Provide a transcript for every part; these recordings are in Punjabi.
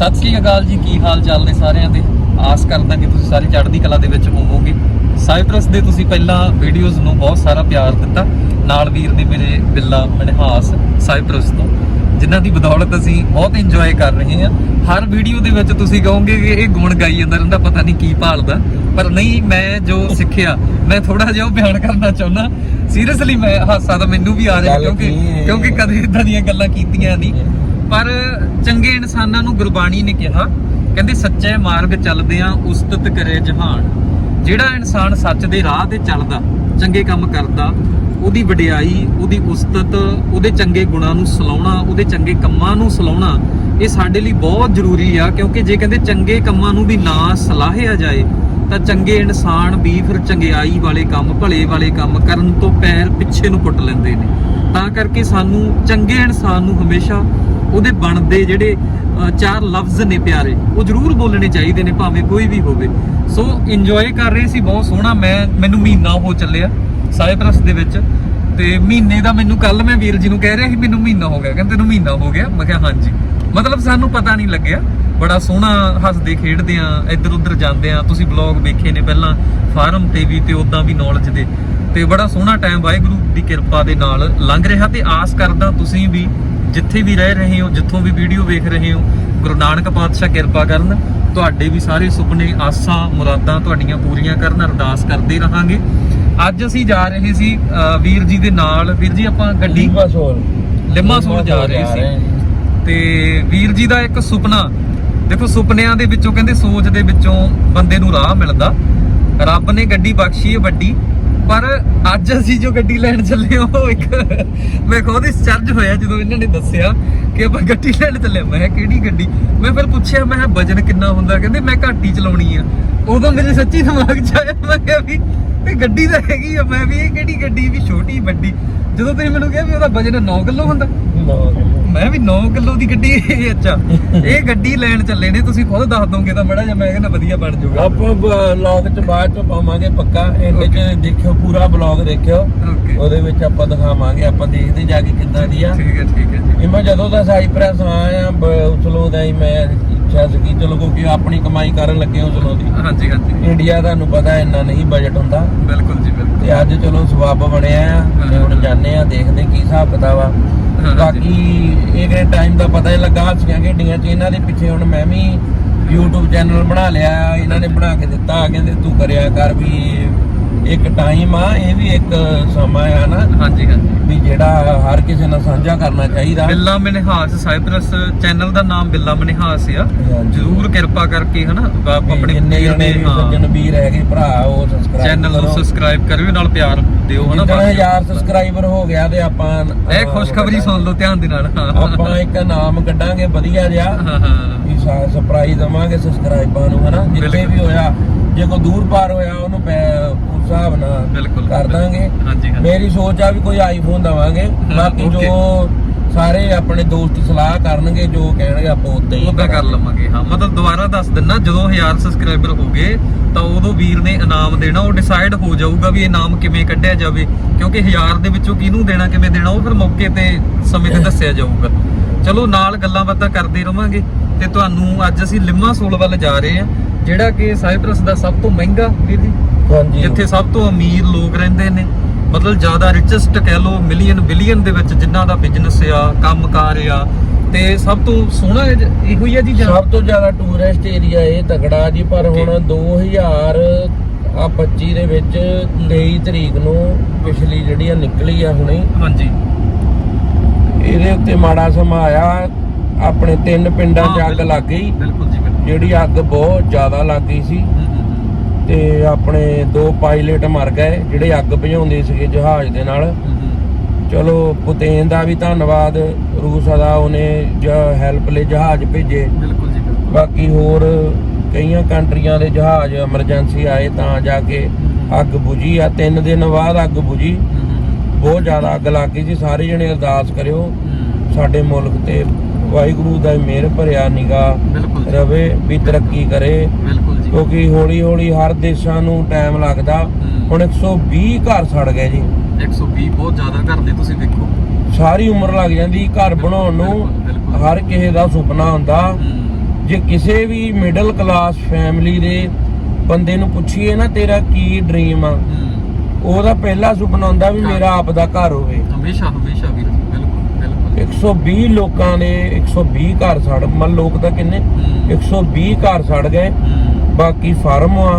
ਸਤਿ ਸ੍ਰੀ ਅਕਾਲ ਜੀ, ਕੀ ਹਾਲ ਚਾਲ ਨੇ ਸਾਰਿਆਂ ਦੇ? ਆਸ ਕਰਦਾ ਕਿ ਤੁਸੀਂ ਸਾਰੇ ਚੜ੍ਹਦੀ ਕਲਾ ਦੇ ਵਿੱਚ ਹੋਵੋਗੇ। ਸਾਈਪ੍ਰਸ ਦੇ ਤੁਸੀਂ ਪਹਿਲਾਂ ਵੀਡੀਓਜ਼ ਨੂੰ ਬਹੁਤ ਸਾਰਾ ਪਿਆਰ ਦਿੱਤਾ। ਨਾਲ ਵੀਰ ਨੇ ਮੇਰੇ ਬਿੱਲਾ ਮਨਹਾਸ ਸਾਈਪ੍ਰਸ ਤੋਂ। ਜਿਨ੍ਹਾਂ ਦੀ ਬਦੌਲਤ ਅਸੀਂ ਬਹੁਤ ਇੰਜੋਏ ਕਰ ਰਹੇ ਹਾਂ। ਹਰ ਵੀਡੀਓ ਦੇ ਵਿੱਚ ਤੁਸੀਂ ਕਹੋਗੇ ਕਿ ਇਹ ਗੁਣ ਗਾਈ ਜਾਂਦਾ ਰਹਿੰਦਾ ਪਤਾ ਨਹੀਂ ਕੀ ਭਾਲਦਾ। ਪਰ ਨਹੀਂ ਮੈਂ ਜੋ ਸਿੱਖਿਆ ਮੈਂ ਥੋੜਾ ਜਿਹਾ ਉਹ ਬਿਆਨ ਕਰਨਾ ਚਾਹੁੰਦਾ। ਸੀਰੀਅਸਲੀ ਮੈਂ ਹਾਸਾ ਤਾਂ ਮੈਨੂੰ ਵੀ ਆ ਰਿਹਾ ਕਿਉਂਕਿ? ਕਿਉਂਕਿ ਕਦੇ ਇਦਾਂ ਦੀਆਂ ਗੱਲਾਂ ਕੀਤੀਆਂ ਨਹੀਂ। ਪਰ ਚੰਗੇ ਇਨਸਾਨਾਂ ਨੂੰ ਗੁਰਬਾਣੀ ਨੇ ਕਿਹਾ ਕਹਿੰਦੇ ਸੱਚੇ ਮਾਰਗ ਚੱਲਦਿਆਂ ਉਸਤਤ ਕਰੇ ਜਹਾਨ। ਜਿਹੜਾ ਇਨਸਾਨ ਸੱਚ ਦੇ ਰਾਹ ਤੇ ਚੱਲਦਾ ਚੰਗੇ ਕੰਮ ਕਰਦਾ ਉਹਦੀ ਵਡਿਆਈ ਉਹਦੀ ਉਸਤਤ ਉਹਦੇ ਚੰਗੇ ਗੁਣਾਂ ਨੂੰ ਸਲਾਉਣਾ ਉਹਦੇ ਚੰਗੇ ਕੰਮਾਂ ਨੂੰ ਸਲਾਉਣਾ ਇਹ ਸਾਡੇ ਲਈ ਬਹੁਤ ਜ਼ਰੂਰੀ ਆ ਕਿਉਂਕਿ ਜੇ ਕਹਿੰਦੇ ਚੰਗੇ ਕੰਮਾਂ ਨੂੰ ਵੀ ਨਾ ਸਲਾਹਿਆ ਜਾਏ ਤਾਂ ਚੰਗੇ ਇਨਸਾਨ ਵੀ ਫਿਰ ਚੰਗਿਆਈ ਵਾਲੇ ਕੰਮ, ਭਲੇ ਵਾਲੇ ਕੰਮ ਕਰਨ ਤੋਂ ਪੈਰ ਪਿੱਛੇ ਨੂੰ ਪੁੱਟ ਲੈਂਦੇ ਨੇ। ਤਾਂ ਕਰਕੇ ਸਾਨੂੰ ਚੰਗੇ ਇਨਸਾਨ ਨੂੰ ਹਮੇਸ਼ਾ ਉਹਦੇ ਬਣਦੇ ਜਿਹੜੇ ਚਾਰ ਲਫ਼ਜ਼ ਨੇ ਪਿਆਰੇ, ਉਹ ਜ਼ਰੂਰ ਬੋਲਣੇ ਚਾਹੀਦੇ ਨੇ, ਭਾਵੇਂ ਕੋਈ ਵੀ ਹੋਵੇ। ਸੋ ਇੰਜੋਏ ਕਰ ਰਹੇ ਸੀ, ਬਹੁਤ ਸੋਹਣਾ ਮੈਂ, ਮੈਨੂੰ ਮਹੀਨਾ ਹੋ ਚੱਲਿਆ ਸਾਈਪ੍ਰਸ ਦੇ ਵਿੱਚ। ਤੇ ਮਹੀਨੇ ਦਾ ਮੈਨੂੰ ਕੱਲ ਮੈਂ ਵੀਰ ਜੀ ਨੂੰ ਕਹਿ ਰਿਹਾ ਸੀ, ਮੈਨੂੰ ਮਹੀਨਾ ਹੋ ਗਿਆ। ਕਹਿੰਦੇ, ਤੈਨੂੰ ਮਹੀਨਾ ਹੋ ਗਿਆ? ਮੈਂ ਕਿਹਾ, ਹਾਂਜੀ। ਮਤਲਬ ਸਾਨੂੰ ਪਤਾ ਨਹੀਂ ਲੱਗਿਆ। ਬੜਾ ਸੋਹਣਾ ਹੱਸਦੇ ਖੇਡਦੇ ਆ ਇੱਧਰ ਉੱਧਰ ਜਾਂਦੇ ਆ। ਤੁਸੀਂ ਬਲੌਗ ਵੇਖੇ ਨੇ ਪਹਿਲਾਂ ਫਾਰਮ ਤੇ ਵੀ ਤੇ ਉਦਾਂ ਵੀ ਨੌਲੇਜ ਦੇ। ਤੇ ਬੜਾ ਸੋਹਣਾ ਟਾਈਮ ਵਾਹਿਗੁਰੂ ਦੀ ਕਿਰਪਾ ਦੇ ਨਾਲ ਲੰਘ ਰਿਹਾ ਤੇ ਆਸ ਕਰਦਾ ਤੁਸੀਂ ਵੀ ਜਿੱਥੇ ਵੀ ਰਹਿ ਰਹੇ ਹੋ ਜਿੱਥੋਂ ਵੀ ਵੀਡੀਓ ਵੇਖ ਰਹੇ ਹੋ ਗੁਰੂ ਨਾਨਕ ਪਾਤਸ਼ਾਹ ਕਿਰਪਾ ਕਰਨ। ਤੁਹਾਡੇ ਵੀ ਸਾਰੇ ਸੁਪਨੇ ਆਸਾਂ ਮੁਰਾਦਾਂ ਤੁਹਾਡੀਆਂ ਪੂਰੀਆਂ ਕਰਨ। ਅਰਦਾਸ ਕਰਦੇ ਰਹਾਂਗੇ। ਅੱਜ ਅਸੀਂ ਜਾ ਰਹੇ ਸੀ ਵੀਰ ਜੀ ਦੇ ਨਾਲ। ਵੀਰ ਜੀ ਆਪਾਂ ਗੱਡੀ ਲਿਮਾ ਸੋਲ। ਜਾ ਰਹੇ ਸੀ। ਤੇ ਵੀਰ ਜੀ ਦਾ ਇੱਕ ਸੁਪਨਾ। ਦੇਖੋ ਸੁਪਨਿਆਂ ਦੇ ਵਿੱਚੋਂ ਕਹਿੰਦੇ ਸੋਚ ਦੇ ਵਿੱਚੋਂ ਬੰਦੇ ਨੂੰ ਰਾਹ ਮਿਲਦਾ। ਰੱਬ ਨੇ ਗੱਡੀ ਬਖਸ਼ੀ ਹੈ ਵੱਡੀ ਪਰ ਅੱਜ ਅਸੀਂ ਜੋ ਗੱਡੀ ਲੈਣ ਚੱਲੇ ਹਾਂ, ਉਹ ਇੱਕ ਮੈਂ ਖੁਦ ਇਸ ਹੋਇਆ ਜਦੋਂ ਇਹਨਾਂ ਨੇ ਦੱਸਿਆ ਕਿ ਆਪਾਂ ਗੱਡੀ ਲੈਣ ਚੱਲੇ ਮੈਂ ਕਿਹਾ ਕਿਹੜੀ ਗੱਡੀ? ਮੈਂ ਫਿਰ ਪੁੱਛਿਆ ਮੈਂ ਕਿਹਾ ਵਜਨ ਕਿੰਨਾ ਹੁੰਦਾ? ਕਹਿੰਦੇ ਮੈਂ ਘੱਟ ਹੀ ਚਲਾਉਣੀ ਆ। ਉਦੋਂ ਮੇਰੇ ਸੱਚੀ ਦਿਮਾਗ 'ਚ ਆਇਆ ਮੈਂ ਕਿਹਾ ਵੀ ਇਹ ਗੱਡੀ ਤਾਂ ਹੈਗੀ ਆ ਮੈਂ ਵੀ ਇਹ ਕਿਹੜੀ ਗੱਡੀ ਵੀ ਛੋਟੀ ਵੱਡੀ। ਜਦੋਂ ਤੁਸੀਂ ਮੈਨੂੰ ਕਿਹਾ ਵੀ ਉਹਦਾ ਵਜਨ 9 ਕਿਲੋ ਹੁੰਦਾ। ਮੈਂ ਵੀ 9 ਕਿਲੋ ਦੀ ਗੱਡੀ ਇਹ ਅੱਛਾ। ਇਹ ਗੱਡੀ ਲੈਣ ਚੱਲੇ ਨੇ ਤੁਸੀਂ ਖੁਦ ਦੱਸ ਦੋਗੇ ਤਾਂ ਮੜਾ ਜਿਹਾ ਮੈਂ ਕਹਿੰਦਾ ਵਧੀਆ ਬਣ ਜਾਊਗਾ। ਆਪਾਂ ਬਲੌਗ ਚ ਬਾਅਦ ਚ ਪਾਵਾਂਗੇ ਪੱਕਾ ਇਹਦੇ ਚ ਦੇਖਿਓ ਪੂਰਾ ਬਲੌਗ ਦੇਖਿਓ। ਉਹਦੇ ਵਿੱਚ ਆਪਾਂ ਦਿਖਾਵਾਂਗੇ ਆਪਾਂ ਦੇਖਦੇ ਜਾ ਕੇ ਕਿੱਦਾਂ ਦੀ ਆ। ਠੀਕ ਹੈ ਠੀਕ ਹੈ ਜੀ। ਮੈਂ ਜਦੋਂ ਦਾ ਸਾਈਪ੍ਰੈਸ ਆਇਆ ਚਲੋ ਦਾ ਹੀ ਮੈਂ ਇੱਛਾ ਸੀ ਕਿ ਚਲੋ ਕਿਉਂਕਿ ਆਪਣੀ ਕਮਾਈ ਕਰਨ ਲੱਗੇ ਹਾਂ ਚਲੋ ਦੀ। ਹਾਂਜੀ ਹਾਂਜੀ। ਇੰਡੀਆ ਤੁਹਾਨੂੰ ਪਤਾ ਇੰਨਾ ਨਹੀਂ ਬਜਟ ਹੁੰਦਾ। ਬਿਲਕੁਲ ਜੀ ਬਿਲਕੁਲ। ਤੇ ਅੱਜ ਚਲੋ ਸਬੱਬ ਬਣਿਆ ਆ ਹੁਣ ਜਾਂਦੇ ਆ ਦੇਖਦੇ ਕੀ ਹਿਸਾਬ ਕਿਤਾਬ ਆ। ਬਾਕੀ ਇਹ ਕਿਹੜੇ ਟਾਈਮ ਦਾ ਪਤਾ ਹੀ ਲੱਗਾ ਸੀਆਂ ਖੇਡੀਆਂ ਚ, ਇਹਨਾਂ ਦੇ ਪਿੱਛੇ ਹੁਣ ਮੈਂ ਵੀ YouTube ਚੈਨਲ ਬਣਾ ਲਿਆ, ਇਹਨਾਂ ਨੇ ਬਣਾ ਕੇ ਦਿੱਤਾ, ਕਹਿੰਦੇ ਤੂੰ ਕਰਿਆ ਕਰ ਵੀ ਇੱਕ ਟਾਈਮ ਆ ਇਹ ਵੀ ਇੱਕ ਸਮਾਂ ਆ ਨਾ ਹਾਂਜੀ ਹਾਂਜੀ। ਵੀ ਜਿਹੜਾ ਹਰ ਕਿਸੇ ਨਾਲ ਸਾਂਝਾ ਕਰਨਾ ਚਾਹੀਦਾ। ਬਿੱਲਾ ਮਨਹਾਸ ਸਾਈਪ੍ਰਸ ਚੈਨਲ ਦਾ ਨਾਮ ਬਿੱਲਾ ਮਨਹਾਸ ਆ। ਜਰੂਰ ਕਿਰਪਾ ਕਰਕੇ ਹਨਾ ਆਪ- ਆਪਣੇ ਜਿੰਨੇ ਜਣੇ ਸੱਜਣ ਵੀਰ ਹੈਗੇ ਭਰਾ ਉਹ ਸਬਸਕ੍ਰਾਈਬ ਚੈਨਲ ਨੂੰ ਸਬਸਕ੍ਰਾਈਬ ਕਰਿਓ ਨਾਲ ਪਿਆਰ ਦਿਓ ਹਨਾ ਬਾਕੀ। ਹਜ਼ਾਰ ਸਬਸਕ੍ਰਾਈਬਰ ਹੋ ਗਿਆ ਤੇ ਆਪਾਂ ਇਹ ਖੁਸ਼ਖਬਰੀ ਸੁਣ ਲਓ ਧਿਆਨ ਦੇ ਨਾਲ। ਆਪਾਂ ਇੱਕ ਨਾਮ ਕੱਢਾਂਗੇ ਵਧੀਆ ਜਿਹਾ। ਹਾਂ ਹਾਂ। ਵੀ ਸਰਪ੍ਰਾਈਜ਼ ਦਵਾਂਗੇ ਸਬਸਕ੍ਰਾਈਬਾਂ ਨੂੰ ਹਨਾ ਜਿੱਥੇ। ਵੀ ਹੋਇਆ। ਜੇ ਕੋਈ ਦੂਰ ਪਾਰ ਹੋਇਆ ਉਹਨੂੰ ਉਸ ਹਿਸਾਬ ਨਾਲ ਕਰ ਦਾਂਗੇ। ਮੇਰੀ ਸੋਚ ਆ ਵੀ ਕੋਈ ਆਈਫੋਨ ਦਵਾਂਗੇ। ਬਾਕੀ। ਜੋ ਸਾਰੇ ਆਪਣੇ ਦੋਸਤ ਸਲਾਹ ਕਰਨਗੇ ਜੋ ਕਹਿਣਗੇ ਆਪਾਂ ਉੱਤੇ ਹੀ ਕਰ ਲਵਾਂਗੇ ਹਾਂ। ਮਤਲਬ ਦੁਬਾਰਾ ਦੱਸ ਦਿੰਨਾ ਜਦੋਂ 1000 ਸਬਸਕ੍ਰਾਈਬਰ ਹੋ ਗਏ ਤਾਂ ਉਦੋਂ ਵੀਰ ਨੇ ਇਨਾਮ ਦੇਣਾ ਉਹ ਡਿਸਾਈਡ ਹੋ ਜਾਊਗਾ ਵੀ ਇਨਾਮ ਕਿਵੇਂ ਕੱਢਿਆ ਜਾਵੇ। ਕਿਉਂਕਿ 1000 ਦੇ ਵਿੱਚੋਂ ਕਿਹਨੂੰ ਦੇਣਾ ਕਿਵੇਂ ਦੇਣਾ ਉਹ ਫਿਰ ਮੌਕੇ ਤੇ ਸਮੇਂ ਤੇ ਦੱਸਿਆ ਜਾਊਗਾ। ਚਲੋ ਨਾਲ ਗੱਲਾਂ ਬਾਤਾਂ ਕਰਦੇ ਰਵਾਂਗੇ ਤੇ ਤੁਹਾਨੂੰ ਅੱਜ ਅਸੀਂ ਲਿਮਾ ਸੋਲ ਵੱਲ ਜਾ ਰਹੇ ਹਾਂ ਜਿਹੜਾ ਕਿ ਸਾਈਪ੍ਰਸ ਦਾ ਸਭ ਤੋਂ ਮਹਿੰਗਾ ਵੀਰ ਜੀ। ਹਾਂਜੀ। ਜਿੱਥੇ ਸਭ ਤੋਂ ਅਮੀਰ ਲੋਕ ਰਹਿੰਦੇ ਨੇ। ਮਤਲਬ ਜ਼ਿਆਦਾ ਰਿਚੈਸਟ ਕਹਿ ਲੋ ਮਿਲੀਅਨ ਬਿਲੀਅਨ ਦੇ ਵਿੱਚ ਜਿਨ੍ਹਾਂ ਦਾ ਬਿਜ਼ਨਸ ਆ ਕੰਮਕਾਰ ਆ ਤੇ ਸਭ ਤੋਂ ਸੋਹਣਾ ਇਹ- ਹੀ ਆ ਜੀ ਜਾਂ ਸਭ ਤੋਂ ਜ਼ਿਆਦਾ ਟੂਰਿਸਟ ਏਰੀਆ ਇਹ ਤਗੜਾ ਜੀ ਪਰ ਹੁਣ 2000 ਆ 25 ਦੇ ਵਿੱਚ 23 ਤਰੀਕ ਨੂੰ ਪਿਛਲੀ ਜਿਹੜੀ ਆ ਨਿਕਲੀ ਆ ਹੁਣੇ ਹਾਂਜੀ। ਇਹਦੇ ਉੱਤੇ ਮਾੜਾ ਸਮਾਂ ਆਇਆ ਆਪਣੇ ਤਿੰਨ ਪਿੰਡਾਂ 'ਚ ਅੱਗ। ਲੱਗ ਗਈ। ਬਿਲਕੁਲ। ਜੀ ਬਿਲਕੁਲ। ਜਿਹੜੀ ਅੱਗ ਬਹੁਤ ਜ਼ਿਆਦਾ ਲੱਗ ਗਈ ਸੀ। ਤੇ ਆਪਣੇ ਦੋ ਪਾਇਲਟ ਮਰ ਗਏ ਜਿਹੜੇ ਅੱਗ ਭਜਾਉਂਦੇ ਸੀਗੇ ਜਹਾਜ਼ ਦੇ ਨਾਲ। ਚਲੋ ਪੁਤੇਨ ਦਾ ਵੀ ਧੰਨਵਾਦ। ਰੂਸ ਦਾ ਉਹਨੇ ਹੈਲਪ ਲਈ ਜਹਾਜ਼ ਭੇਜੇ। ਬਿਲਕੁਲ ਜੀ ਬਿਲਕੁਲ। ਬਾਕੀ ਹੋਰ ਕਈਆਂ ਕੰਟਰੀਆਂ ਦੇ ਜਹਾਜ਼ ਐਮਰਜੈਂਸੀ ਆਏ ਤਾਂ ਜਾ ਕੇ ਅੱਗ ਬੁਝੀ ਆ। ਤਿੰਨ ਦਿਨ ਬਾਅਦ ਅੱਗ ਬੁਝੀ। ਬਹੁਤ ਜ਼ਿਆਦਾ ਅੱਗ ਲੱਗ ਗਈ ਜੀ। ਸਾਰੇ ਜਣੇ ਅਰਦਾਸ ਕਰਿਓ। ਸਾਡੇ ਮੁਲਕ ਤੇ ਵਾਹਿਗੁਰੂ ਦਾ ਮਿਹਰ ਭਰਿਆ ਜੀ, ਰਵੇ ਵੀ ਤਰੱਕੀ ਕਰੇ। ਕਿਉਂਕਿ ਹੌਲੀ ਹੌਲੀ ਹਰ ਦੇਸ਼ਾਂ ਨੂੰ ਟਾਈਮ ਲੱਗਦਾ। ਹੁਣ 120 ਘਰ ਸੜ ਗਏ ਜੀ। 120 ਬਹੁਤ ਜ਼ਿਆਦਾ ਘਰ ਨੇ ਤੁਸੀਂ ਦੇਖੋ ਸਾਰੀ ਉਮਰ ਲੱਗ ਜਾਂਦੀ ਘਰ ਬਣਾਉਣ ਨੂੰ। ਹਰ ਕਿਸੇ ਦਾ ਸੁਪਨਾ ਹੁੰਦਾ। ਜੇ ਕਿਸੇ ਵੀ ਮਿਡਲ ਕਲਾਸ ਫੈਮਿਲੀ ਦੇ ਬੰਦੇ ਨੂੰ ਪੁੱਛੀਏ ਨਾ ਤੇਰਾ ਕੀ ਡ੍ਰੀਮ ਆ? ਉਹਦਾ ਪਹਿਲਾ ਸੁਪਨਾ ਹੁੰਦਾ ਵੀ ਮੇਰਾ ਆਪ ਦਾ ਘਰ ਹੋਵੇ। ਹਮੇਸ਼ਾ ਹਮੇਸ਼ਾ ਵੀਰ ਬਿਲਕੁਲ ਬਿਲਕੁਲ। 120 ਲੋਕਾਂ ਦੇ 120 ਘਰ ਸੜ ਮਨ ਲੋਕ ਤਾਂ ਕਿੰਨੇ? ਹੂੰ। 120 ਘਰ ਸੜ ਗਏ। ਬਾਕੀ ਫਾਰਮ ਆ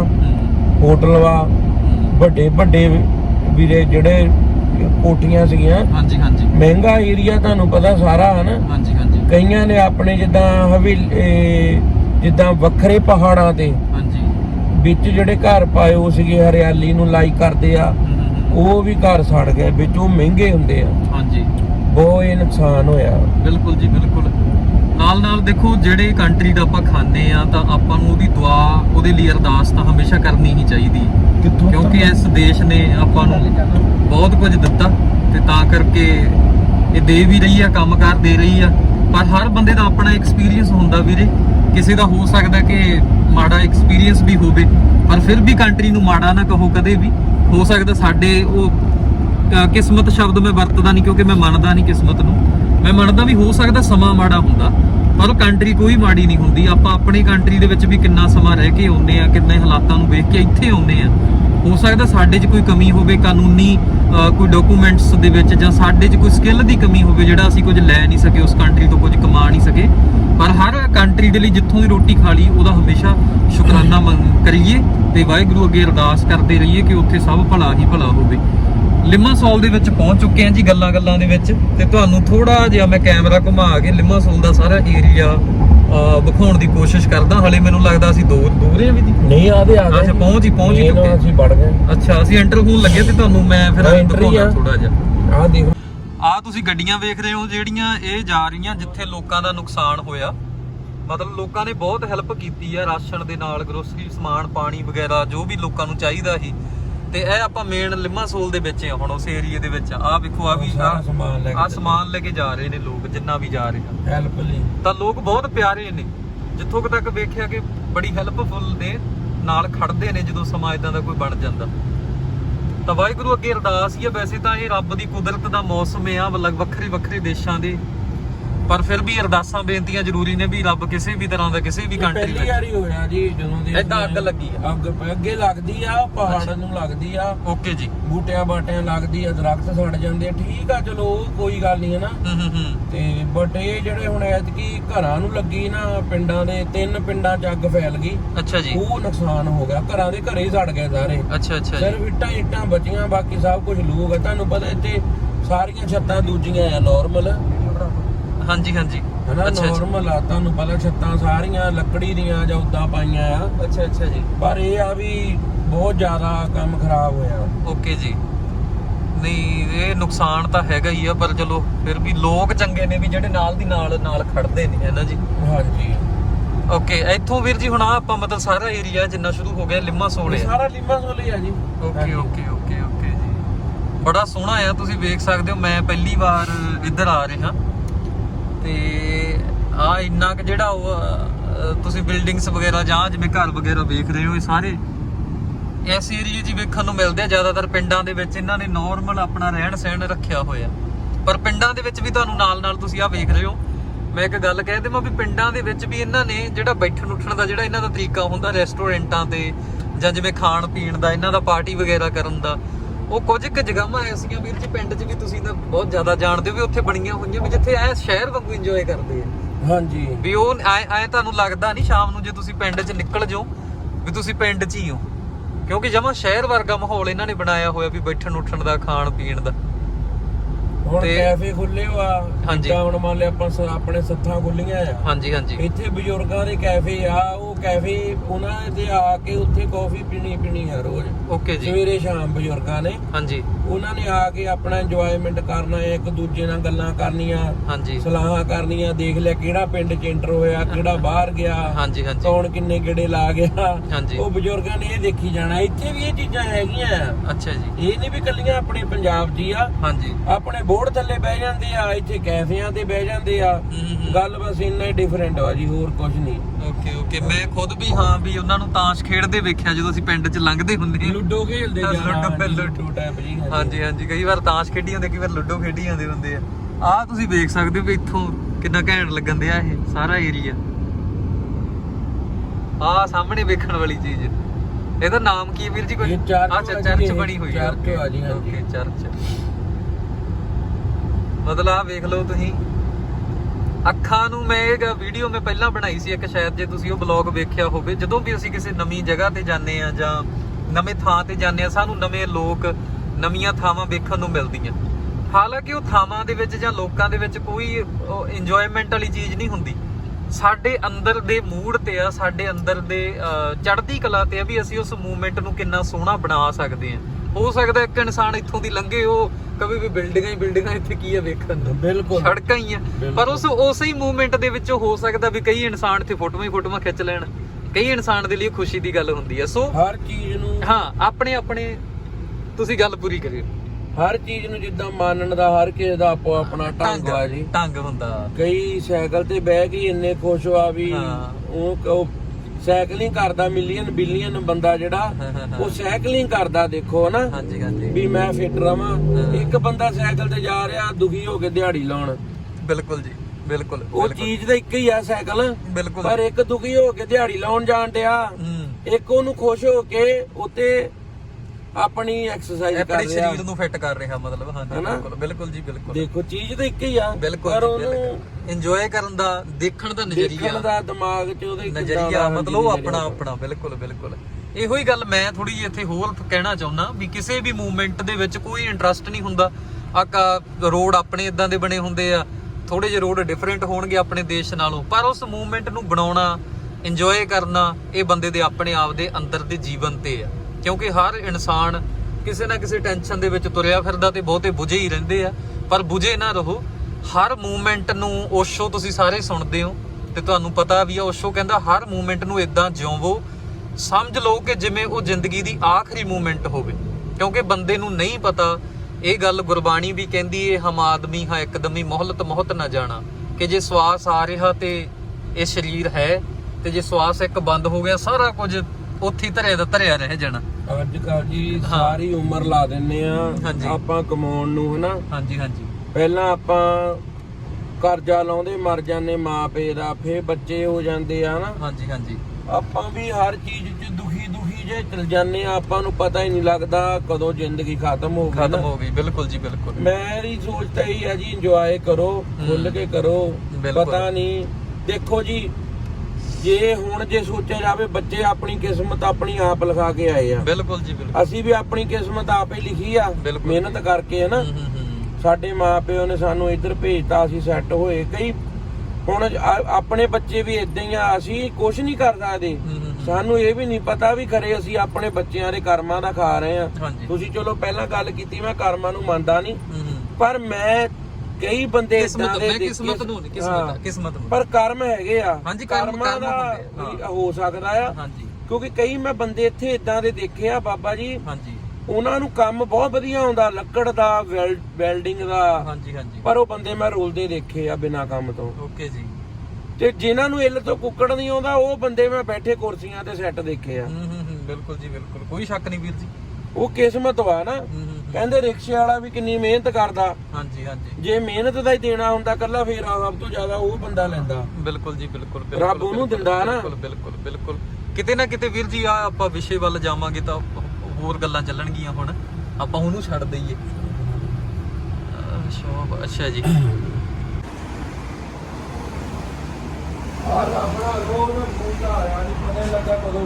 ਹੋਟਲ ਵਾ। ਵੱਡੇ ਵੱਡੇ ਵੀਰੇ ਜਿਹੜੇ ਕੋਠੀਆਂ ਸੀਗੀਆਂ। ਹਾਂਜੀ ਹਾਂਜੀ। ਮਹਿੰਗਾ ਏਰੀਆ ਤੁਹਾਨੂੰ ਪਤਾ ਸਾਰਾ ਹੈ ਨਾ ਹਾਂਜੀ ਹਾਂਜੀ। ਕਈਆਂ ਨੇ ਆਪਣੇ ਜਿੱਦਾਂ ਹਵੇਲੀ ਜਿੱਦਾਂ ਵੱਖਰੇ ਪਹਾੜਾਂ ਤੇ ਹਾਂਜੀ। ਵਿੱਚ ਜਿਹੜੇ ਘਰ ਪਾਏ ਉਹ ਸੀਗੇ ਹਰਿਆਲੀ ਨੂੰ ਲਾਈਕ ਕਰਦੇ ਆ। ਉਹ ਵੀ ਘਰ ਸੜ ਗਏ ਵਿੱਚ ਉਹ ਮਹਿੰਗੇ ਹੁੰਦੇ ਆ। ਹਾਂਜੀ। ਬਹੁਤ ਇਹ ਨੁਕਸਾਨ ਹੋਇਆ। ਬਿਲਕੁਲ ਜੀ ਬਿਲਕੁਲ। ਨਾਲ ਨਾਲ ਦੇਖੋ ਜਿਹੜੇ ਕੰਟਰੀ ਦਾ ਆਪਾਂ ਖਾਂਦੇ ਆ ਤਾਂ ਆਪਾਂ ਨੂੰ ਉਹਦੀ ਦੁਆ ਉਹਦੇ ਲਈ ਅਰਦਾਸ ਤਾਂ ਹਮੇਸ਼ਾ ਕਰਨੀ ਹੀ ਚਾਹੀਦੀ। ਕਿਉਂਕਿ ਇਸ ਦੇਸ਼ ਨੇ ਆਪਾਂ ਨੂੰ ਬਹੁਤ ਕੁਝ ਦਿੱਤਾ ਤੇ ਤਾਂ ਕਰਕੇ ਇਹ ਦੇ ਵੀ ਰਹੀ ਆ ਕੰਮਕਾਰ ਦੇ ਰਹੀ ਆ। ਪਰ ਹਰ ਬੰਦੇ ਦਾ ਆਪਣਾ ਐਕਸਪੀਰੀਅੰਸ ਹੁੰਦਾ ਵੀਰੇ। ਕਿਸੇ ਦਾ ਹੋ ਸਕਦਾ ਕਿ ਮਾੜਾ ਐਕਸਪੀਰੀਅੰਸ ਵੀ ਹੋਵੇ, ਪਰ ਫਿਰ ਵੀ ਕੰਟਰੀ ਨੂੰ ਮਾੜਾ ਨਾ ਕਹੋ ਕਦੇ ਵੀ। ਹੋ ਸਕਦਾ ਸਾਡੇ ਉਹ ਕਿਸਮਤ ਸ਼ਬਦ ਮੈਂ ਵਰਤਦਾ ਨਹੀਂ ਕਿਉਂਕਿ ਮੈਂ ਮੰਨਦਾ ਨਹੀਂ ਕਿਸਮਤ ਨੂੰ। ਮੈਂ ਮੰਨਦਾ ਵੀ ਹੋ ਸਕਦਾ ਸਮਾਂ ਮਾੜਾ ਹੁੰਦਾ, ਪਰ ਕੰਟਰੀ ਕੋਈ ਮਾੜੀ ਨਹੀਂ ਹੁੰਦੀ। ਆਪਾਂ ਆਪਣੀ ਕੰਟਰੀ ਦੇ ਵਿੱਚ ਵੀ ਕਿੰਨਾ ਸਮਾਂ ਰਹਿ ਕੇ ਆਉਂਦੇ ਆ ਕਿੰਨੇ ਹਾਲਾਤਾਂ ਨੂੰ ਵੇਖ ਕੇ ਇੱਥੇ ਆਉਂਦੇ ਆ ਹੋ ਸਕਦਾ ਸਾਡੇ 'ਚ ਕੋਈ ਕਮੀ ਹੋਵੇ ਕਾਨੂੰਨੀ ਕੋਈ ਡਾਕੂਮੈਂਟਸ ਦੇ ਵਿੱਚ ਜਾਂ ਸਾਡੇ 'ਚ ਕੋਈ ਸਕਿੱਲ ਦੀ ਕਮੀ ਹੋਵੇ ਜਿਹੜਾ ਅਸੀਂ ਕੁਝ ਲੈ ਨਹੀਂ ਸਕੇ ਉਸ ਕੰਟਰੀ ਤੋਂ ਕੁਝ ਕਮਾ ਨਹੀਂ ਸਕੇ। ਪਰ ਹਰ ਕੰਟਰੀ ਦੇ ਲਈ ਜਿੱਥੋਂ ਦੀ ਰੋਟੀ ਖਾ ਲਈ ਉਹਦਾ ਹਮੇਸ਼ਾ ਸ਼ੁਕਰਾਨਾ ਮੰਗ- ਕਰੀਏ ਤੇ ਵਾਹਿਗੁਰੂ ਅੱਗੇ ਅਰਦਾਸ ਕਰਦੇ ਰਹੀਏ ਕਿ ਉੱਥੇ ਸਭ ਭਲਾ ਹੀ ਭਲਾ ਹੋਵੇ। ਲਿਮਾ ਸੋਲ ਦੇ ਵਿੱਚ ਪਹੁੰਚ ਚੁੱਕੇ ਹਾਂ ਜੀ ਗੱਲਾਂ ਗੱਲਾਂ ਦੇ ਵਿੱਚ ਤੇ ਤੁਹਾਨੂੰ ਥੋੜਾ ਜਿਹਾ ਮੈਂ ਕੈਮਰਾ ਘੁਮਾ ਕੇ ਲਿਮਾ ਸੋਲ ਦਾ ਸਾਰਾ ਏਰੀਆ ਵਿਖਾਉਣ ਦੀ ਕੋਸ਼ਿਸ਼ ਕਰਦਾ ਹਲੇ ਮੈਨੂੰ ਲੱਗਦਾ ਅਸੀਂ ਦੂਰ ਦੂਰ ਹਾਂ ਵੀ ਨਹੀਂ ਆਦੇ ਆ ਅੱਛਾ, ਪਹੁੰਚ ਹੀ- ਪਹੁੰਚ ਹੀ ਚੁੱਕੇ। ਅਸੀਂ ਵੜ ਗਏ। ਅੱਛਾ ਅਸੀਂ ਐਂਟਰ ਹੋਣ ਲੱਗੇ ਤੇ ਤੁਹਾਨੂੰ ਮੈਂ ਫਿਰ ਆ। ਥੋੜਾ ਜਿਹਾ। ਆਹ ਦੇਖ। ਆ ਤੁਸੀਂ ਗੱਡੀਆਂ ਵੇਖ ਰਹੇ ਹੋ ਜਿਹੜੀਆਂ ਇਹ ਜਾ ਰਹੀਆਂ ਜਿੱਥੇ ਲੋਕਾਂ ਦਾ ਨੁਕਸਾਨ ਹੋਇਆ। ਮਤਲਬ ਲੋਕਾਂ ਨੇ ਬਹੁਤ ਹੈਲਪ ਕੀਤੀ ਆ ਰਾਸ਼ਨ ਦੇ ਨਾਲ ਗਰੋਸਰੀ ਸਮਾਨ ਪਾਣੀ ਵਗੈਰਾ ਜੋ ਵੀ ਲੋਕਾਂ ਨੂੰ ਚਾਹੀਦਾ ਸੀ। ਤੇ ਇਹ ਆਪਾਂ ਮੇਨ ਲਿਮਾ ਸੋਲ ਦੇ ਵਿੱਚ ਆ ਹੁਣ ਉਸ ਏਰੀਏ ਦੇ ਵਿੱਚ ਆ। ਵੇਖੋ ਆ ਵੀ ਸਾਰਾ ਸਮਾਨ ਲੈ ਕੇ ਆ ਸਮਾਨ ਲੈ ਕੇ ਜਾ ਰਹੇ ਨੇ ਲੋਕ ਜਿੰਨਾ ਵੀ ਜਾ ਰਹੇ ਆ ਹੈਲਪ ਲਈ। ਤਾਂ ਲੋਕ ਬਹੁਤ ਪਿਆਰੇ ਨੇ। ਜਿੱਥੋਂ ਕੁ ਤੱਕ ਵੇਖਿਆ ਕਿ ਬੜੀ ਹੈਲਪਫੁਲ ਨੇ ਨਾਲ ਖੜਦੇ ਨੇ ਜਦੋਂ ਸਮਾਂ ਇਦਾਂ ਦਾ ਕੋਈ ਬਣ ਜਾਂਦਾ। ਤਾਂ ਵਾਹਿਗੁਰੂ ਅੱਗੇ ਅਰਦਾਸ ਹੀ ਆ ਵੈਸੇ ਤਾਂ ਇਹ ਰੱਬ ਦੀ ਕੁਦਰਤ ਦਾ ਮੌਸਮ ਆ ਵੱਖਰੇ ਵੱਖਰੇ ਦੇਸ਼ਾਂ ਦੇ। ਪਰ ਫਿਰ ਵੀ ਅਰਦਾਸਾਂ ਬੇਨਤੀਆਂ ਜ਼ਰੂਰੀ ਨੇ ਵੀ ਰੱਬ ਕਿਸੇ ਵੀ ਤਰ੍ਹਾਂ ਦਾ ਕਿਸੇ ਵੀ ਕੰਟਰੀ ਪਹਿਲੀ ਵਾਰੀ ਹੋਇਆ ਜੀ ਜਦੋਂ ਦੀ ਅੱਗ ਲੱਗੀ ਆ। ਅੱਗ ਲੱਗਦੀ ਆ ਪਹਾੜ ਨੂੰ ਲੱਗਦੀ ਆ। ਓਕੇ ਜੀ। ਬੂਟਿਆਂ ਬਾਟਿਆਂ ਲੱਗਦੀ ਆ ਦਰਖਤ ਸੜ ਜਾਂਦੇ ਆ। ਠੀਕ ਆ ਚਲੋ ਕੋਈ ਗੱਲ ਨਹੀਂ ਹੈ ਨਾ। ਹੂੰ ਹੂੰ ਹੂੰ। ਤੇ ਬਟ ਇਹ ਜਿਹੜੇ ਹੁਣ ਐਤਕੀ ਘਰਾਂ ਨੂੰ ਲੱਗੀ ਨਾ ਪਿੰਡਾਂ ਦੇ ਤਿੰਨ ਪਿੰਡਾਂ 'ਚ ਅੱਗ ਫੈਲ ਗਈ। ਅੱਛਾ ਜੀ। ਉਹ ਨੁਕਸਾਨ ਹੋ ਗਿਆ ਘਰਾਂ ਦੇ ਘਰੇ ਹੀ ਸੜ ਗਏ ਸਾਰੇ। ਅੱਛਾ ਅੱਛਾ ਜੀ। ਸਿਰਫ ਇੱਟਾਂ ਇੱਟਾਂ ਬਚੀਆਂ ਬਾਕੀ ਸਭ ਕੁਝ ਲੂਗ ਆ। ਤੁਹਾਨੂੰ ਪਤਾ ਇੱਥੇ ਸਾਰੀਆਂ ਛੱਤਾਂ ਦੂਜੀਆਂ ਆ ਨਾਰਮਲ ਹਾਂਜੀ ਹਾਂਜੀ। ਹਨਾ ਅੱਛਾ ਅੱਛਾ। ਨਾਰਮਲ ਆ ਤੁਹਾਨੂੰ ਪਤਾ ਛੱਤਾਂ ਸਾਰੀਆਂ ਲੱਕੜੀ ਦੀਆਂ ਜਾਂ ਉਦਾਂ ਪਾਈਆਂ ਆ। ਅੱਛਾ ਅੱਛਾ ਜੀ। ਪਰ ਇਹ ਆ ਵੀ ਬਹੁਤ ਜ਼ਿਆਦਾ ਕੰਮ ਖਰਾਬ ਹੋਇਆ। ਓਕੇ ਜੀ। ਨਹੀਂ ਇਹ ਨੁਕਸਾਨ ਤਾਂ ਹੈਗਾ ਹੀ ਆ ਪਰ ਚਲੋ ਫਿਰ ਵੀ ਲੋਕ ਚੰਗੇ ਨੇ ਵੀ ਜਿਹੜੇ ਨਾਲ ਦੀ ਨਾਲ ਨਾਲ ਖੜਦੇ ਨੇ ਹੈ ਨਾ ਜੀ? ਹਾਂਜੀ। ਓਕੇ ਇੱਥੋਂ ਵੀਰ ਜੀ ਹੁਣ ਆਹ ਆਪਾਂ ਮਤਲਬ ਸਾਰਾ ਏਰੀਆ ਜਿੰਨਾ ਸ਼ੁਰੂ ਹੋ ਗਿਆ ਲਿਮਾ ਇਹ ਸੋਲੇ ਸਾਰਾ ਲਿਮਾ ਸੋਲੀ ਆ ਜੀ। ਓਕੇ ਹਾਂਜੀ। ਓਕੇ ਓਕੇ ਓਕੇ ਜੀ। ਬੜਾ ਸੋਹਣਾ ਆ ਤੁਸੀਂ ਵੇਖ ਸਕਦੇ ਹੋ ਮੈਂ ਪਹਿਲੀ ਵਾਰ ਇੱਧਰ ਆ ਰਿਹਾ। ਤੇ ਆ ਇੰਨਾ ਕੁ ਜਿਹੜਾ ਉਹ ਤੁਸੀਂ ਬਿਲਡਿੰਗਸ ਵਗੈਰਾ ਜਾਂ ਜਿਵੇਂ ਘਰ ਵਗੈਰਾ ਵੇਖ ਰਹੇ ਹੋ, ਇਹ ਸਾਰੇ ਇਸ ਏਰੀਏ 'ਚ ਵੇਖਣ ਨੂੰ ਮਿਲਦੇ ਆ। ਜ਼ਿਆਦਾਤਰ ਪਿੰਡਾਂ ਦੇ ਵਿੱਚ ਇਹਨਾਂ ਨੇ ਨਾਰਮਲ ਆਪਣਾ ਰਹਿਣ ਸਹਿਣ ਰੱਖਿਆ ਹੋਇਆ। ਪਰ ਪਿੰਡਾਂ ਦੇ ਵਿੱਚ ਵੀ ਤੁਹਾਨੂੰ ਨਾਲ ਨਾਲ ਤੁਸੀਂ ਆ ਵੇਖ ਰਹੇ ਹੋ। ਮੈਂ ਇੱਕ ਗੱਲ ਕਹਿ ਦੇਵਾਂ ਵੀ ਪਿੰਡਾਂ ਦੇ ਵਿੱਚ ਵੀ ਇਹਨਾਂ ਨੇ ਜਿਹੜਾ ਬੈਠਣ ਉੱਠਣ ਦਾ ਜਿਹੜਾ ਇਹਨਾਂ ਦਾ ਤਰੀਕਾ ਹੁੰਦਾ ਰੈਸਟੋਰੈਂਟਾਂ ਤੇ ਜਾਂ ਜਿਵੇਂ ਖਾਣ ਪੀਣ ਦਾ, ਇਹਨਾਂ ਦਾ ਪਾਰਟੀ ਵਗੈਰਾ ਕਰਨ ਦਾ ਉਹ ਕੁਝ ਕੁ ਜਗ੍ਹਾਵਾਂ ਐਸੀਆਂ ਵੀਰ ਜੀ ਪਿੰਡ 'ਚ ਵੀ ਤੁਸੀਂ ਤਾਂ ਬਹੁਤ ਜ਼ਿਆਦਾ ਜਾਣਦੇ ਹੋ ਵੀ ਉੱਥੇ ਬਣੀਆਂ ਹੋਈਆਂ ਵੀ ਜਿੱਥੇ ਐ ਸ਼ਹਿਰ ਵਾਂਗੂ ਇੰਜੋਏ ਕਰਦੇ ਆ। ਹਾਂਜੀ। ਵੀ ਉਹ ਐ ਐ ਤੁਹਾਨੂੰ ਲੱਗਦਾ ਨਹੀਂ ਸ਼ਾਮ ਨੂੰ ਜੇ ਤੁਸੀਂ ਪਿੰਡ 'ਚ ਨਿਕਲ ਜਾਓ ਵੀ ਤੁਸੀਂ ਪਿੰਡ 'ਚ ਹੀ ਹੋ। ਕਿਉਂਕਿ ਜਮਾ ਸ਼ਹਿਰ ਵਰਗਾ ਮਾਹੌਲ ਇਹਨਾਂ ਨੇ ਬਣਾਇਆ ਹੋਇਆ ਵੀ ਬੈਠਣ ਉੱਠਣ ਦਾ ਖਾਣ ਪੀਣ ਦਾ। ਹੁਣ ਤੇ- ਕੈਫੇ ਖੁੱਲੇ ਵਾ ਹਾਂਜੀ। ਜਿੱਦਾਂ ਹੁਣ ਮੰਨ ਲਿਆ ਆਪਾਂ ਸ- ਆਪਣੇ ਸੱਥਾਂ ਖੁੱਲੀਆਂ ਆ। ਹਾਂਜੀ ਹਾਂਜੀ। ਇੱਥੇ ਬਜ਼ੁਰਗਾਂ ਦੇ ਕੈਫੇ ਆ ਉਹ ਕੈਫੇ ਉਹਨਾਂ ਦੇ ਆ ਕੇ ਉੱਥੇ ਕਾਫੀ ਪੀਣੀ ਪੀਣੀ ਆ ਰੋਜ਼। ਓਕੇ ਜੀ। ਸਵੇਰੇ ਸ਼ਾਮ ਬਜ਼ੁਰਗਾਂ ਨੇ। ਹਾਂਜੀ। ਉਹਨਾਂ ਨੇ ਆ ਕੇ ਆਪਣਾ ਇੰਜੋਇਮੈਂਟ ਕਰਨਾ ਹੈ ਇੱਕ ਦੂਜੇ ਨਾਲ ਗੱਲਾਂ ਕਰਨੀਆਂ ਹਾਂਜੀ। ਸਲਾਹਾਂ ਕਰਨੀਆਂ ਦੇਖ ਲਿਆ ਕਿਹੜਾ ਪਿੰਡ ਚ ਐਂਟਰ ਹੋਇਆ ਕਿਹੜਾ ਬਾਹਰ ਗਿਆ ਹਾਂਜੀ ਹਾਂਜੀ। ਕੌਣ ਕਿੰਨੇ ਗੇੜੇ ਲਾ ਗਿਆ। ਹਾਂਜੀ। ਉਹ ਬਜ਼ੁਰਗਾਂ ਨੇ ਇਹ ਦੇਖੀ ਜਾਣਾ ਇੱਥੇ ਵੀ ਇਹ ਚੀਜ਼ਾਂ ਹੈਗੀਆਂ। ਅੱਛਾ ਜੀ। ਇਹ ਨਹੀਂ ਵੀ ਕੱਲੀਆਂ ਆਪਣੇ ਪੰਜਾਬ ਹੀ ਆ। ਹਾਂਜੀ। ਆਪਣੇ ਬੋਰਡ ਥੱਲੇ ਬਹਿ ਜਾਂਦੇ ਆ ਇੱਥੇ ਕੈਫਿਆਂ ਤੇ ਬਹਿ ਜਾਂਦੇ ਆ। ਗੱਲ ਬਸ ਇੰਨਾ ਹੀ ਡਿਫਰੈਂਟ ਆ ਜੀ ਹੋਰ ਕੁਝ ਨਹੀਂ। Okay okay. ਮੈਂ ਖੁਦ ਵੀ ਹਾਂ ਵੀ ਉਹਨਾਂ ਨੂੰ ਤਾਸ਼ ਖੇਡਦੇ ਵੇਖਿਆ ਜਦੋਂ ਅਸੀਂ ਪਿੰਡ 'ਚ ਲੰਘਦੇ ਹੁੰਦੇ ਲੁੱਡੋ ਹਾਂਜੀ, ਲੁੱਡੋ। ਲੁੱਡੋ ਟਾਈਪ ਜੀ ਹਾਂਜੀ ਹਾਂਜੀ। ਕਈ ਵਾਰ ਤਾਸ਼ ਖੇਡੀ ਜਾਂਦੇ ਕਈ ਵਾਰ ਲੁੱਡੋ ਖੇਡੀ ਜਾਂਦੇ ਹੁੰਦੇ ਆ। ਆਹ ਤੁਸੀਂ ਵੇਖ ਸਕਦੇ ਹੋ ਵੀ ਇੱਥੋਂ ਕਿੰਨਾ ਘੈਂਟ ਲੱਗਣ ਦਿਆ ਇਹ ਸਾਰਾ ਏਰੀਆ ਆ ਸਾਹਮਣੇ ਵੇਖਣ ਵਾਲੀ ਚੀਜ਼। ਇਹਦਾ ਨਾਮ ਕੀ ਵੀਰ ਜੀ? ਕੋਈ ਅੱਛਾ ਆ ਚਰਚ ਬਣੀ ਹੋਈ ਹੈ ਚਰਚ ਆ ਜੀ, ਹਾਂਜੀ। ਚਰਚ। ਮਤਲਬ ਆ ਵੇਖ ਲਓ ਤੁਸੀਂ। ਅੱਖਾਂ ਨੂੰ ਮੈਂ ਇਹ ਵੀਡੀਓ ਮੈਂ ਪਹਿਲਾਂ ਬਣਾਈ ਸੀ ਇੱਕ ਸ਼ਾਇਦ ਜੇ ਤੁਸੀਂ ਉਹ ਬਲੌਗ ਵੇਖਿਆ ਹੋਵੇ। ਜਦੋਂ ਵੀ ਅਸੀਂ ਕਿਸੇ ਨਵੀਂ ਜਗ੍ਹਾ ਤੇ ਜਾਂਦੇ ਆ ਜਾਂ ਨਵੇਂ ਥਾਂ ਤੇ ਜਾਂਦੇ ਆ ਸਾਨੂੰ ਨਵੇਂ ਲੋਕ ਨਵੀਆਂ ਥਾਵਾਂ ਵੇਖਣ ਨੂੰ ਮਿਲਦੀਆਂ। ਹਾਲਾਂਕਿ ਉਹ ਥਾਵਾਂ ਦੇ ਵਿੱਚ ਜਾਂ ਲੋਕਾਂ ਦੇ ਵਿੱਚ ਕੋਈ ਇੰਜੋਇਮੈਂਟ ਵਾਲੀ ਚੀਜ਼ ਨਹੀਂ ਹੁੰਦੀ। ਸਾਡੇ ਅੰਦਰ ਦੇ ਮੂਡ ਤੇ ਆ ਸਾਡੇ ਅੰਦਰ ਦੇ ਚੜ੍ਹਦੀ ਕਲਾ ਤੇ ਆ ਵੀ ਅਸੀਂ ਉਸ ਮੂਵਮੈਂਟ ਨੂੰ ਕਿੰਨਾ ਸੋਹਣਾ ਬਣਾ ਸਕਦੇ ਆ ਹੋ ਸਕਦਾ ਇੱਕ ਇਨਸਾਨ ਇੱਥੋਂ ਦੀ ਲੰਘੇ ਉਹ ਕਦੇ ਵੀ ਬਿਲਡਿੰਗਾਂ ਹੀ ਬਿਲਡਿੰਗਾਂ ਇੱਥੇ ਕੀ ਆ ਵੇਖਣ ਨੂੰ। ਬਿਲਕੁਲ। ਸੜਕਾਂ ਹੀ ਆ। ਪਰ ਉਸ ਉਸੇ ਹੀ ਮੂਵਮੈਂਟ ਦੇ ਵਿੱਚ ਹੋ ਸਕਦਾ ਵੀ ਕਈ ਇਨਸਾਨ ਇੱਥੇ ਫੋਟੋਆਂ ਹੀ ਫੋਟੋਆਂ ਖਿੱਚ ਲੈਣ। ਕਈ ਇਨਸਾਨ ਦੇ ਲਈ ਖੁਸ਼ੀ ਦੀ ਗੱਲ ਹੁੰਦੀ ਹੈ ਸੋ ਹਰ ਚੀਜ਼ ਨੂੰ ਹਾਂ ਆਪਣੇ ਆਪਣੇ ਤੁਸੀਂ ਗੱਲ ਪੂਰੀ ਕਰਿਓ। ਹਰ ਚੀਜ਼ ਨੂੰ ਜਿੱਦਾਂ ਮੰਨਣ ਦਾ ਹਰ ਕਿਸੇ ਦਾ ਆਪੋ ਆਪਣਾ ਢੰਗ ਆ ਜੀ। ਢੰਗ ਹੁੰਦਾ। ਕਈ ਸਾਈਕਲ ਤੇ ਬਹਿ ਕੇ ਇੰਨੇ ਖੁਸ਼ ਹੋਆ ਵੀ। ਉਹ ਉਹ ਸਾਈਕਲਿੰਗ ਕਰਦਾ ਮਿਲੀਅਨ ਬਿਲੀਅਨ ਬੰਦਾ ਜਿਹੜਾ। ਉਹ ਸਾਈਕਲਿੰਗ ਕਰਦਾ ਦੇਖੋ ਨਾ ਹਾਂਜੀ ਹਾਂਜੀ। ਵੀ ਮੈਂ ਫਿੱਟ ਰਵਾਂ। ਇੱਕ ਬੰਦਾ ਸਾਈਕਲ ਤੇ ਜਾ ਰਿਹਾ ਦੁਖੀ ਹੋ ਕੇ ਦਿਹਾੜੀ ਲਾਉਣ। ਬਿਲਕੁਲ ਜੀ ਬਿਲਕੁਲ ਉਹ ਚੀਜ਼ ਤਾਂ ਇੱਕ ਹੀ ਆ ਸਾਈਕਲ। ਬਿਲਕੁਲ। ਪਰ ਇੱਕ ਦੁਖੀ ਹੋ ਕੇ ਦਿਹਾੜੀ ਲਾਉਣ ਜਾਣ ਡਿਆ। ਇੱਕ ਉਹਨੂੰ ਖੁਸ਼ ਹੋ ਕੇ ਉੱਤੇ ਆਪਣੀ ਐਕਸਰਸਾਈਜ਼ ਕਰ ਆਪਣੇ ਰਿਹਾ। ਸਰੀਰ ਨੂੰ ਫਿੱਟ ਕਰ ਰਿਹਾ ਮਤਲਬ ਹਾਂਜੀ? ਬਿਲਕੁਲ ਬਿਲਕੁਲ ਜੀ ਬਿਲਕੁਲ। ਦੇਖੋ ਚੀਜ਼ ਤਾਂ ਇੱਕ ਹੀ ਆ ਪਰ ਉਹਨੂੰ ਇੰਜੋਏ ਕਰਨ ਦਾ ਦੇਖਣ ਦਾ ਨਜ਼ਰੀਆ। ਦੇਖਣ ਦਾ ਦਿਮਾਗ 'ਚ ਉਹਦੇ ਨਜ਼ਰੀਆ ਮਤਲਬ ਉਹ ਆਪਣਾ ਆਪਣਾ ਬਿਲਕੁਲ ਬਿਲਕੁਲ। ਇਹੋ ਹੀ ਗੱਲ ਮੈਂ ਥੋੜੀ ਜਿਹੀ ਇੱਥੇ ਹੋਰ ਕਹਿਣਾ ਚਾਹੁੰਦਾ ਵੀ ਕਿਸੇ ਵੀ ਮੂਵਮੈਂਟ ਦੇ ਵਿੱਚ ਕੋਈ ਇੰਟਰਸਟ ਨਹੀਂ ਹੁੰਦਾ। ਆ ਰੋਡ ਆਪਣੇ ਇਦਾਂ ਦੇ ਬਣੇ ਹੁੰਦੇ ਆ ਥੋੜੇ ਜਿਹੇ ਰੋਡ ਡਿਫਰੈਂਟ ਹੋਣਗੇ ਆਪਣੇ ਦੇਸ਼ ਨਾਲੋਂ। ਪਰ ਉਸ ਮੂਵਮੈਂਟ ਨੂੰ ਬਣਾਉਣਾ ਇੰਜੋਏ ਕਰਨਾ ਇਹ ਬੰਦੇ ਦੇ ਆਪਣੇ ਆਪ ਦੇ ਅੰਦਰ ਦੇ ਜੀਵਨ ਤੇ ਆ। ਕਿਉਂਕਿ ਹਰ ਇਨਸਾਨ ਕਿਸੇ ਨਾ ਕਿਸੇ ਟੈਨਸ਼ਨ ਦੇ ਵਿੱਚ ਤੁਰਿਆ ਫਿਰਦਾ ਤੇ ਬਹੁਤੇ ਬੁਝੇ ਹੀ ਰਹਿੰਦੇ ਆ। ਪਰ ਬੁਝੇ ਨਾ ਰਹੋ। ਹਰ ਮੂਵਮੈਂਟ ਨੂੰ ਓਸ਼ੋ ਤੁਸੀਂ ਸਾਰੇ ਸੁਣਦੇ ਹੋ ਤੇ ਤੁਹਾਨੂੰ ਪਤਾ ਵੀ ਆ ਓਸ਼ੋ ਕਹਿੰਦਾ ਹਰ ਮੂਵਮੈਂਟ ਨੂੰ ਇਦਾਂ ਜਿਉਵੋ। ਸਮਝ ਲਓ ਕਿ ਜਿਵੇਂ ਉਹ ਜ਼ਿੰਦਗੀ ਦੀ ਆਖਰੀ ਮੂਵਮੈਂਟ ਹੋਵੇ। ਕਿਉਂਕਿ ਬੰਦੇ ਨੂੰ ਨਹੀਂ ਪਤਾ, ਇਹ ਗੱਲ ਗੁਰਬਾਣੀ ਵੀ ਕਹਿੰਦੀ ਏ, ਹਮ ਆਦਮੀ ਹਾਂ ਇੱਕਦਮੀ ਮੋਹਲਤ ਮੋਹਤ ਨਾ ਜਾਣਾ। ਕਿ ਜੇ ਸਵਾਸ ਆ ਰਿਹਾ ਤੇ ਇਹ ਸਰੀਰ ਹੈ ਤੇ ਜੇ ਸਵਾਸ ਇੱਕ ਬੰਦ ਹੋ ਗਿਆ, ਸਾਰਾ ਕੁਝ ਉੱਥੇ ਹੀ ਧਰਿਆ ਦਾ ਧਰਿਆ ਰਹਿ ਜਾਣਾ ਅੱਜ ਕੱਲ ਜੀ ਹਾਂ। ਸਾਰੀ ਉਮਰ ਲਾ ਦਿੰਨੇ ਆ ਹਾਂਜੀ। ਆਪਾਂ ਕਮਾਉਣ ਨੂੰ ਹਨਾ ਹਾਂਜੀ ਹਾਂਜੀ ਪਹਿਲਾਂ ਆਪਾਂ ਕਰਜ਼ਾ ਲਾਉਂਦੇ ਮਰ ਜਾਂਦੇ ਮਾਪੇ ਦਾ ਫੇਰ ਬੱਚੇ ਹੋ ਜਾਂਦੇ ਆ ਨਾ ਹਾਂਜੀ ਹਾਂਜੀ ਆਪਾਂ ਵੀ ਹਰ ਚੀਜ਼ 'ਚ ਦੁਖੀ ਦੁਖੀ ਜੇ ਚਲ ਜਾਂਦੇ ਆ ਆਪਾਂ ਨੂੰ ਪਤਾ ਹੀ ਨਹੀਂ ਲੱਗਦਾ ਕਦੋਂ ਜ਼ਿੰਦਗੀ ਖਤਮ ਹੋ ਗਈ ਖਤਮ ਨਾ। ਹੋ ਗਈ ਬਿਲਕੁਲ ਜੀ ਬਿਲਕੁਲ ਮੇਰੀ ਸੋਚ ਤਾਂ ਇਹੀ ਆ ਜੀ ਇੰਜੋਏ ਕਰੋ ਖੁੱਲ ਕੇ ਕਰੋ ਬਿਲਕੁਲ। ਪਤਾ ਨਹੀਂ ਦੇਖੋ ਜੀ ਜੇ ਹੁਣ ਜੇ ਸੋਚਿਆ ਜਾਵੇ ਬੱਚੇ ਆਪਣੀ ਕਿਸਮਤ ਆਪਣੀ ਆਪ ਲਿਖਾ ਕੇ ਆਏ ਆ। ਬਿਲਕੁਲ ਜੀ ਬਿਲਕੁਲ। ਅਸੀਂ ਵੀ ਆਪਣੀ ਕਿਸਮਤ ਆਪੇ ਲਿਖੀ ਆ। ਬਿਲਕੁਲ ਮਿਹਨਤ। ਕਰਕੇ ਹੈ ਨਾ। ਹੂੰ, ਹੂੰ, ਹੂੰ। ਸਾਡੇ ਮਾਪਿਓ ਨੇ ਸਾਨੂੰ ਇੱਧਰ ਭੇਜਤਾ ਅਸੀਂ ਸੈੱਟ ਹੋਏ। ਕਈ ਹੁਣ ਆ- ਆਪਣੇ ਬੱਚੇ ਵੀ ਇਦਾਂ ਹੀ ਆ ਅਸੀਂ ਕੁਝ ਨਹੀਂ ਕਰ ਸਕਦੇ। ਹੂੰ, ਹੂੰ, ਹੂੰ। ਸਾਨੂੰ ਇਹ ਵੀ ਨਹੀਂ ਪਤਾ ਵੀ ਖਰੇ ਅਸੀਂ ਆਪਣੇ ਬੱਚਿਆਂ ਦੇ ਕਰਮਾਂ ਦਾ ਖਾ ਰਹੇ ਆ। ਹਾਂਜੀ। ਤੁਸੀਂ ਚਲੋ ਪਹਿਲਾਂ ਗੱਲ ਕੀਤੀ ਮੈਂ ਕਰਮਾਂ ਨੂੰ ਮੰਨਦਾ ਨਹੀਂ। ਹੂੰ, ਹੂੰ। ਪਰ ਮੈਂ ਕਈ ਬੰਦੇ ਏਦਾਂ ਕਿਸਮਤ ਦੇ ਮੈਂ ਦੇਖੇ- ਕਿਸਮਤ ਨੂੰ ਨਹੀਂ ਹਾਂ। ਕਿਸਮਤ ਕਿਸਮਤ ਨੂੰ। ਪਰ ਕਰਮ ਹੈਗੇ ਆ। ਹਾਂਜੀ, ਕਰਮ- ਕਰਮਾਂ ਕਰਮ ਦਾ ਹੁੰਦੇ ਆ, ਵੀ ਹਾਂ। ਸਕਦਾ ਆ। ਹਾਂਜੀ। ਕਿਉਂਕਿ ਕਈ ਮੈਂ ਬੰਦੇ ਇੱਥੇ ਇਦਾਂ ਦੇ ਦੇਖੇ ਆ ਬਾਬਾ ਜੀ। ਹਾਂਜੀ। ਉਹਨਾਂ ਨੂੰ ਕੰਮ ਬਹੁਤ ਵਧੀਆ ਆਉਂਦਾ ਲੱਕੜ ਦਾ ਵੈਲ- ਵੈਲਡਿੰਗ ਦਾ। ਹਾਂਜੀ ਹਾਂਜੀ। ਪਰ ਉਹ ਬੰਦੇ ਮੈਂ ਰੋਲਦੇ ਦੇਖੇ ਆ ਬਿਨਾ ਕੰਮ ਤੋਂ। ਓਕੇ ਜੀ। ਤੇ ਜਿਨ੍ਹਾਂ ਨੂੰ ਇੱਲ ਤੋਂ ਕੁੱਕੜ ਨਹੀਂ ਆਉਂਦਾ ਉਹ ਬੰਦੇ ਮੈਂ ਬੈਠੇ ਕੁਰਸੀਆਂ ਤੇ ਸੈੱਟ ਦੇਖੇ ਆ। ਹੂੰ ਹੂੰ ਹੂੰ ਬਿਲਕੁਲ ਜੀ ਬਿਲਕੁਲ। ਕੋਈ ਸ਼ੱਕ ਨਹੀਂ ਵੀਰ ਜੀ। ਉਹ ਕਿਸਮਤ ਵਾ ਨਾ। ਹੂੰ। ਕਹਿੰਦੇ ਰਿਕਸ਼ੇ ਵਾਲਾ ਵੀ ਕਿੰਨੀ ਮਿਹਨਤ ਕਰਦਾ। ਹਾਂਜੀ ਹਾਂਜੀ। ਜੇ ਮਿਹਨਤ ਦਾ ਹੀ ਦੇਣਾ ਹੁੰਦਾ ਕੱਲਾ ਫੇਰ ਆ ਸਭ ਤੋਂ ਜ਼ਿਆਦਾ ਉਹ ਬੰਦਾ ਲੈਂਦਾ। ਬਿਲਕੁਲ ਜੀ ਬਿਲਕੁਲ ਬਿਲਕੁਲ, ਰੱਬ ਉਹਨੂੰ ਦਿੰਦਾ ਨਾ। ਬਿਲਕੁਲ ਬਿਲਕੁਲ ਬਿਲਕੁਲ। ਕਿਤੇ ਨਾ ਕਿਤੇ ਵੀਰ ਜੀ ਆ ਆਪਾਂ ਵਿਸ਼ੇ ਵੱਲ ਜਾਵਾਂਗੇ ਤਾਂ ਹੋਰ ਗੱਲਾਂ ਚੱਲਣਗੀਆਂ ਹੁਣ। ਆਪਾਂ ਉਹਨੂੰ ਛੱਡ ਦਈਏ। ਅੱਛਾ ਅੱਛਾ ਜੀ। ਆ ਆਪਣਾ ਰੋਜ਼ ਮੈਂ ਪੂਜਾ ਆਇਆ ਨਹੀਂ ਪਤਾ ਨੀ ਲੱਗਾ ਕਦੋਂ